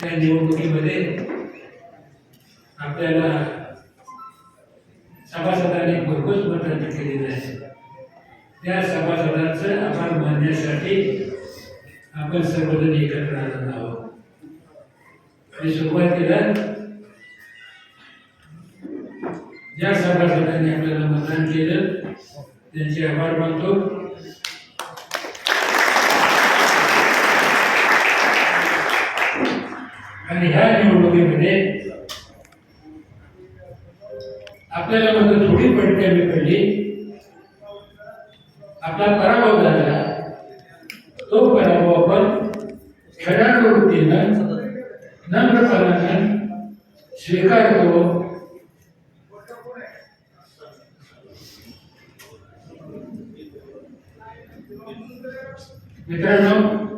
त्या निवडणुकीमध्ये आपल्याला सभासदांनी भरपूर मतदान केलेली आहे त्या सभासदांचं आभार मानण्यासाठी आपण सर्वजण एकत्र आनंद आहोत. आणि सुरुवातीला ज्या सभासदांनी आपल्याला मतदान केलं त्यांचे आभार मानतो. आणि आपल्याला थोडी पडक्यावी पडली आपला पराभव झाला तो पराभव आपण खऱ्या वृत्तीनं नम्रपणानं स्वीकारतो मित्रांनो